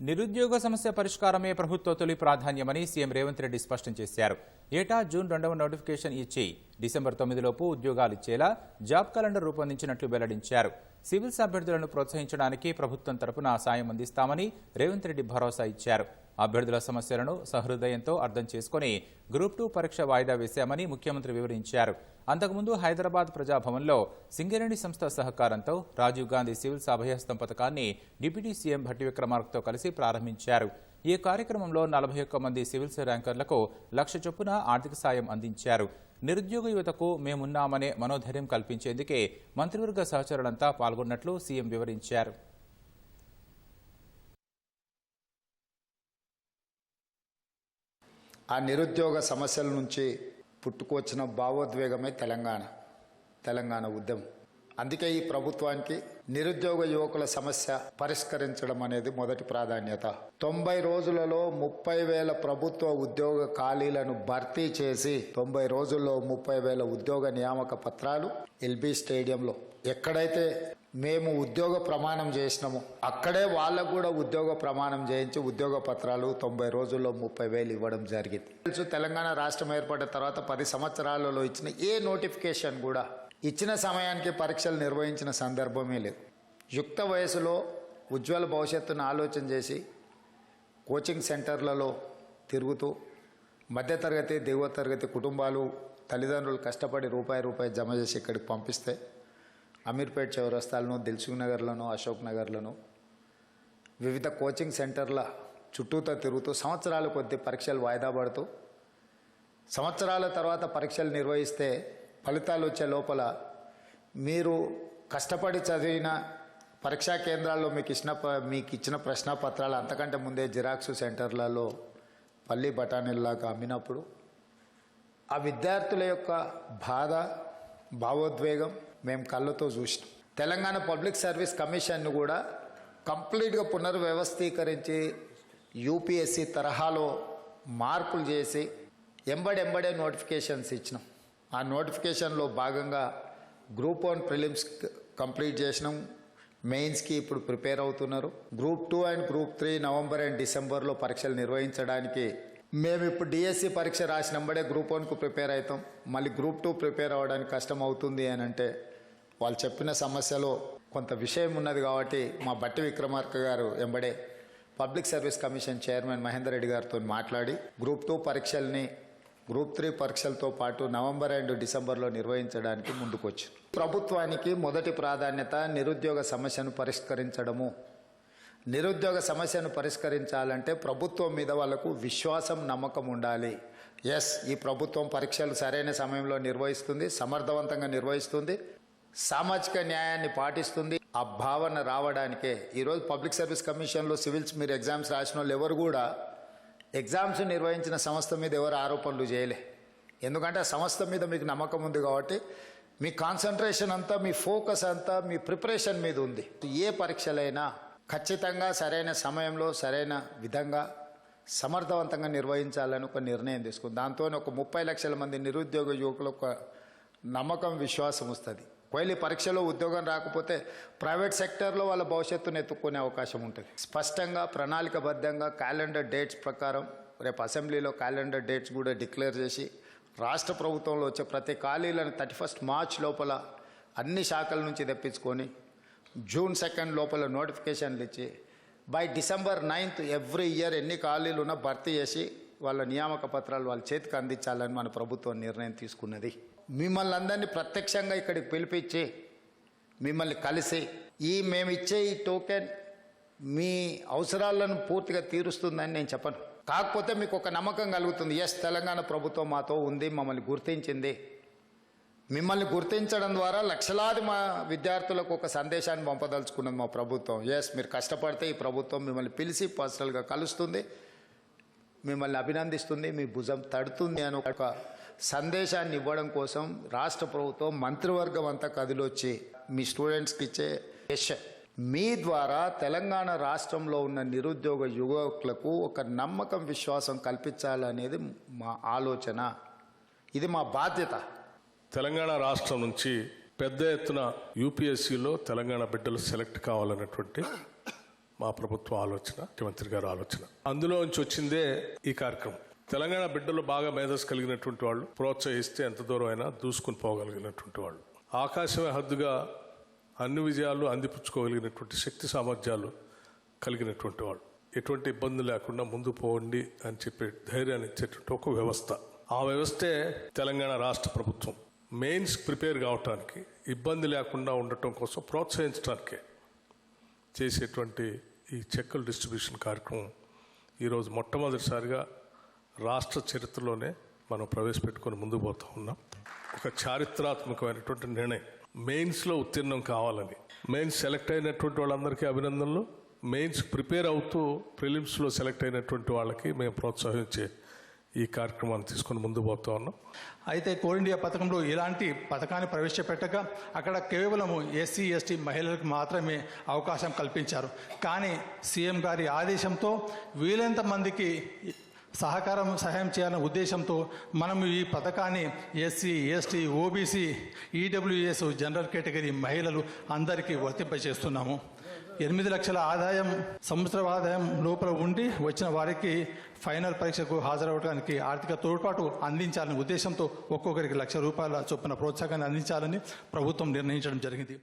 నిరుద్యోగ సమస్య పరిష్కారమే ప్రభుత్వ తొలి ప్రాధాన్యమని సీఎం రేవంత్ రెడ్డి స్పష్టం చేశారు. ఏటా జూన్ రెండవ నోటిఫికేషన్ ఇచ్చి డిసెంబర్ తొమ్మిదిలోపు ఉద్యోగాలు ఇచ్చేలా జాబ్ క్యాలెండర్ రూపొందించినట్లు వెల్లడించారు. సివిల్స్ అభ్యర్థులను ప్రోత్సహించడానికి ప్రభుత్వం తరపున సాయం అందిస్తామని రేవంత్ రెడ్డి భరోసా ఇచ్చారు. అభ్యర్థుల సమస్యలను సహృదయంతో అర్థం చేసుకుని గ్రూప్ టూ పరీక్ష వాయిదా వేశామని ముఖ్యమంత్రి వివరించారు. అంతకుముందు హైదరాబాద్ ప్రజాభవన్లో సింగరేణి సంస్థ సహకారంతో రాజీవ్ గాంధీ సివిల్స్ అభయహస్తం పథకాన్ని డిప్యూటీ సీఎం భట్టి విక్రమార్కతో కలిసి ప్రారంభించారు. ఈ కార్యక్రమంలో నలభై ఒక్క మంది సివిల్స్ ర్యాంకర్లకు లక్ష చొప్పున ఆర్థిక సాయం అందించారు. నిరుద్యోగ యువతకు మేమున్నామనే మనోధైర్యం కల్పించేందుకే మంత్రివర్గ సహచరులంతా పాల్గొన్నట్లు సీఎం వివరించారు. ఆ నిరుద్యోగ సమస్యల నుంచి పుట్టుకొచ్చిన భావోద్వేగమే తెలంగాణ తెలంగాణ ఉద్యమం. అందుకే ఈ ప్రభుత్వానికి నిరుద్యోగ యువకుల సమస్య పరిష్కరించడం అనేది మొదటి ప్రాధాన్యత. తొంభై రోజులలో ముప్పై వేల ప్రభుత్వ ఉద్యోగ ఖాళీలను భర్తీ చేసి తొంభై రోజుల్లో ముప్పై వేల ఉద్యోగ నియామక పత్రాలు ఎల్బీ స్టేడియంలో. ఎక్కడైతే మేము ఉద్యోగ ప్రమాణం చేసినాము. అక్కడే వాళ్ళకు కూడా ఉద్యోగ ప్రమాణం చేయించి ఉద్యోగ పత్రాలు తొంభై రోజుల్లో ముప్పై వేలు ఇవ్వడం జరిగింది. తెలుసు తెలంగాణ రాష్ట్రం ఏర్పడిన తర్వాత పది సంవత్సరాలలో ఇచ్చిన ఏ నోటిఫికేషన్ కూడా ఇచ్చిన సమయానికి పరీక్షలు నిర్వహించిన సందర్భమే లేదు. యుక్త వయసులో ఉజ్వల భవిష్యత్తును ఆలోచన చేసి కోచింగ్ సెంటర్లలో తిరుగుతూ మధ్యతరగతి దిగువ తరగతి కుటుంబాలు తల్లిదండ్రులు కష్టపడి రూపాయి రూపాయి జమ చేసి ఇక్కడికి పంపిస్తే అమీర్పేట్ చౌరస్తాలను దిల్సుఖ్ నగర్లను అశోక్ నగర్లను వివిధ కోచింగ్ సెంటర్ల చుట్టూతో తిరుగుతూ సంవత్సరాల కొద్ది పరీక్షలు వాయిదా పడుతూ సంవత్సరాల తర్వాత పరీక్షలు నిర్వహిస్తే ఫలితాలు వచ్చే లోపల మీరు కష్టపడి చదివిన పరీక్షా కేంద్రాల్లో మీకు ఇచ్చిన ప- మీకు ఇచ్చిన ప్రశ్న పత్రాలు అంతకంటే ముందే జిరాక్స్ సెంటర్లలో పల్లి బఠానీల్లాగా అమ్మినప్పుడు ఆ విద్యార్థుల యొక్క బాధ భావోద్వేగం మేము కళ్ళతో చూసినాం. తెలంగాణ పబ్లిక్ సర్వీస్ కమిషన్ను కూడా కంప్లీట్గా పునర్వ్యవస్థీకరించి యూపీఎస్సి తరహాలో మార్పులు చేసి ఎంబడెంబడే నోటిఫికేషన్స్ ఇచ్చినాం. ఆ నోటిఫికేషన్లో భాగంగా గ్రూప్ వన్ ప్రిలిమ్స్ కంప్లీట్ చేసినాం. మెయిన్స్కి ఇప్పుడు ప్రిపేర్ అవుతున్నారు. Group two and group three November and డిసెంబర్లో పరీక్షలు నిర్వహించడానికి మేము ఇప్పుడు డిఎస్సి పరీక్ష రాసినంబడే గ్రూప్ వన్కు ప్రిపేర్ అవుతాం. మళ్ళీ గ్రూప్ టూ ప్రిపేర్ అవ్వడానికి కష్టం అవుతుంది అని అంటే వాళ్ళు చెప్పిన సమస్యలో కొంత విషయం ఉన్నది కాబట్టి మా బట్టి విక్రమార్క గారు ఎంబడే public service commission chairman Mahender Reddy గారితో మాట్లాడి గ్రూప్ టూ పరీక్షల్ని గ్రూప్ త్రీ పరీక్షలతో పాటు నవంబర్ అండ్ డిసెంబర్లో నిర్వహించడానికి ముందుకొచ్చు ప్రభుత్వానికి మొదటి ప్రాధాన్యత నిరుద్యోగ సమస్యను పరిష్కరించడము. నిరుద్యోగ సమస్యను పరిష్కరించాలంటే ప్రభుత్వం మీద వాళ్ళకు విశ్వాసం నమ్మకం ఉండాలి. ఎస్ ఈ ప్రభుత్వం పరీక్షలు సరైన సమయంలో నిర్వహిస్తుంది సమర్థవంతంగా నిర్వహిస్తుంది సామాజిక న్యాయాన్ని పాటిస్తుంది. ఆ భావన రావడానికే ఈరోజు పబ్లిక్ సర్వీస్ కమిషన్లో సివిల్స్ మీరు ఎగ్జామ్స్ రాసిన వాళ్ళు ఎవరు కూడా ఎగ్జామ్స్ నిర్వహించిన సంస్థ మీద ఎవరు ఆరోపణలు చేయలే. ఎందుకంటే ఆ సంస్థ మీద మీకు నమ్మకం ఉంది కాబట్టి మీ కాన్సన్ట్రేషన్ అంతా మీ ఫోకస్ అంతా మీ ప్రిపరేషన్ మీద ఉంది. ఏ పరీక్షలైనా ఖచ్చితంగా సరైన సమయంలో సరైన విధంగా సమర్థవంతంగా నిర్వహించాలని ఒక నిర్ణయం తీసుకుంది. దాంతో ఒక ముప్పై లక్షల మంది నిరుద్యోగ యువకులకు ఒక నమ్మకం విశ్వాసం వస్తుంది. ఒకవేళ పరీక్షలో ఉద్యోగం రాకపోతే ప్రైవేట్ సెక్టర్లో వాళ్ళ భవిష్యత్తును ఎత్తుక్కునే అవకాశం ఉంటుంది. స్పష్టంగా ప్రణాళికబద్ధంగా క్యాలెండర్ డేట్స్ ప్రకారం రేపు అసెంబ్లీలో క్యాలెండర్ డేట్స్ కూడా డిక్లేర్ చేసి రాష్ట్ర ప్రభుత్వంలో వచ్చే ప్రతి ఖాళీలను థర్టీ ఫస్ట్ మార్చ్ లోపల అన్ని శాఖల నుంచి తెప్పించుకొని జూన్ సెకండ్ లోపల నోటిఫికేషన్లు ఇచ్చి by December ninth every year ఎన్ని ఖాళీలు ఉన్నా భర్తీ చేసి వాళ్ళ నియామక పత్రాలు వాళ్ళ చేతికి అందించాలని మన ప్రభుత్వం నిర్ణయం తీసుకున్నది. మిమ్మల్ని అందరినీ ప్రత్యక్షంగా ఇక్కడికి పిలిపించి మిమ్మల్ని కలిసి ఈ మేము ఇచ్చే ఈ టోకెన్ మీ అవసరాలను పూర్తిగా తీరుస్తుందని నేను చెప్పను. కాకపోతే మీకు ఒక నమ్మకం కలుగుతుంది. ఎస్ తెలంగాణ ప్రభుత్వం మాతో ఉంది మమ్మల్ని గుర్తించింది. మిమ్మల్ని గుర్తించడం ద్వారా లక్షలాది మా విద్యార్థులకు ఒక సందేశాన్ని పంపదలుచుకున్నది మా ప్రభుత్వం. ఎస్ మీరు కష్టపడితే ఈ ప్రభుత్వం మిమ్మల్ని పిలిచి పర్సనల్గా కలుస్తుంది. మిమ్మల్ని అభినందిస్తుంది. మీ భుజం తడుతుంది అని ఒక సందేశాన్ని ఇవ్వడం కోసం రాష్ట్ర ప్రభుత్వం మంత్రివర్గం అంతా కదిలొచ్చి మీ స్టూడెంట్స్కి ఇచ్చే యశ మీ ద్వారా తెలంగాణ రాష్ట్రంలో ఉన్న నిరుద్యోగ యువకులకు ఒక నమ్మకం విశ్వాసం కల్పించాలనేది మా ఆలోచన. ఇది మా బాధ్యత. తెలంగాణ రాష్ట్రం నుంచి పెద్ద ఎత్తున యూపీఎస్సీలో తెలంగాణ బిడ్డలు సెలెక్ట్ కావాలన్నటువంటి మా ప్రభుత్వ ఆలోచన ముఖ్యమంత్రి గారు ఆలోచన. అందులో నుంచి వచ్చిందే ఈ కార్యక్రమం. తెలంగాణ బిడ్డలు బాగా మేధస్సు కలిగినటువంటి వాళ్ళు ప్రోత్సహిస్తే ఎంత దూరం అయినా దూసుకుని పోగలిగినటువంటి వాళ్ళు. ఆకాశమే హద్దుగా అన్ని విజయాలు అందిపుచ్చుకోగలిగినటువంటి శక్తి సామర్థ్యాలు కలిగినటువంటి వాళ్ళు. ఎటువంటి ఇబ్బంది లేకుండా ముందు పోండి అని చెప్పే ధైర్యాన్ని ఇచ్చేటువంటి ఒక వ్యవస్థ. ఆ వ్యవస్థే తెలంగాణ రాష్ట్ర ప్రభుత్వం. మెయిన్స్ ప్రిపేర్ కావటానికి ఇబ్బంది లేకుండా ఉండటం కోసం ప్రోత్సహించడానికే చేసేటువంటి ఈ చెక్కుల డిస్ట్రిబ్యూషన్ కార్యక్రమం ఈరోజు మొట్టమొదటిసారిగా రాష్ట్ర చరిత్రలోనే మనం ప్రవేశపెట్టుకొని ముందుకు పోతూ ఉన్నాం. ఒక చారిత్రాత్మకమైనటువంటి నిర్ణయం. మెయిన్స్లో ఉత్తీర్ణం కావాలని. మెయిన్స్ సెలెక్ట్ అయినటువంటి వాళ్ళందరికీ అభినందనలు. మెయిన్స్ ప్రిపేర్ అవుతూ ప్రిలిమ్స్లో సెలెక్ట్ అయినటువంటి వాళ్ళకి మేము ప్రోత్సహించే ఈ కార్యక్రమాన్ని తీసుకుని ముందు పోతా ఉన్నాం. అయితే కోల్ ఇండియా పథకంలో ఇలాంటి పథకాన్ని ప్రవేశపెట్టగా అక్కడ కేవలం ఎస్సీ ఎస్టీ మహిళలకు మాత్రమే అవకాశం కల్పించారు. కానీ సీఎం గారి ఆదేశంతో వీలైనంత మందికి సహకారం సహాయం చేయాలనే ఉద్దేశంతో మనం ఈ పథకాన్ని SC ST OBC EWS general category మహిళలు అందరికీ వర్తింపజేస్తున్నాము. ఎనిమిది లక్షల ఆదాయం సంవత్సర ఆదాయం లోపల ఉండి వచ్చిన వారికి ఫైనల్ పరీక్షకు హాజరవడానికి ఆర్థిక తోడ్పాటు అందించాలనే ఉద్దేశంతో ఒక్కొక్కరికి లక్ష రూపాయల చొప్పున ప్రోత్సాహాన్ని అందించాలని ప్రభుత్వం నిర్ణయించడం జరిగింది.